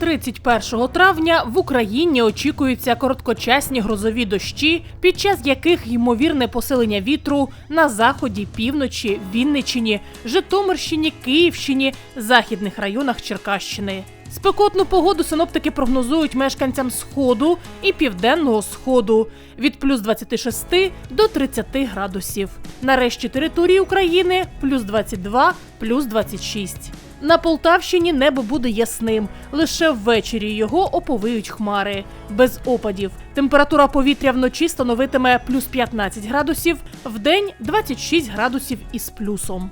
31 травня в Україні очікуються короткочасні грозові дощі, під час яких ймовірне посилення вітру на заході, півночі, Вінниччині, Житомирщині, Київщині, західних районах Черкащини. Спекотну погоду синоптики прогнозують мешканцям сходу і південного сходу від плюс 26 до 30 градусів. На решті території України плюс 22, плюс 26. На Полтавщині небо буде ясним. Лише ввечері його оповиють хмари. Без опадів. Температура повітря вночі становитиме плюс 15 градусів, вдень 26 градусів із плюсом.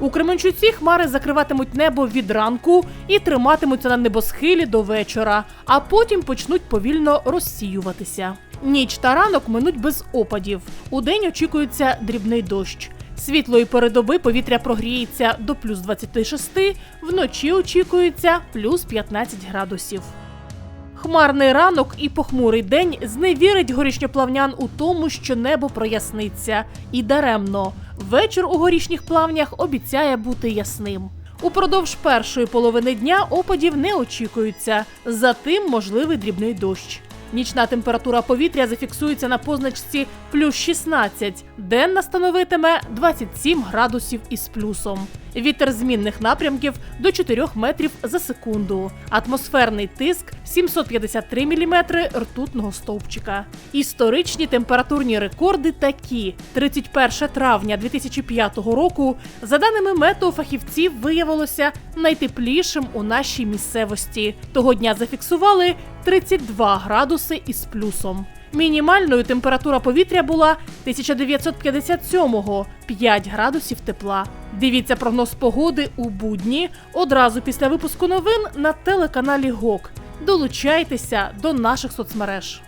У Кременчуці хмари закриватимуть небо від ранку і триматимуться на небосхилі до вечора, а потім почнуть повільно розсіюватися. Ніч та ранок минуть без опадів. Удень очікується дрібний дощ. Світлої передоби повітря прогріється до плюс 26, вночі очікується плюс 15 градусів. Хмарний ранок і похмурий день зневірить горішньоплавнян у тому, що небо проясниться. І даремно. Вечір у горішніх плавнях обіцяє бути ясним. Упродовж першої половини дня опадів не очікується, затим можливий дрібний дощ. Нічна температура повітря зафіксується на позначці плюс 16, денна становитиме 27 градусів із плюсом. Вітер змінних напрямків до 4 метрів за секунду. Атмосферний тиск 753 міліметри ртутного стовпчика. Історичні температурні рекорди такі: 31 травня 2005 року, за даними метеофахівців, виявилося найтеплішим у нашій місцевості. Того дня зафіксували 32 градуси із плюсом. Мінімальною температура повітря була 1957-го – 5 градусів тепла. Дивіться прогноз погоди у будні одразу після випуску новин на телеканалі ГОК. Долучайтеся до наших соцмереж.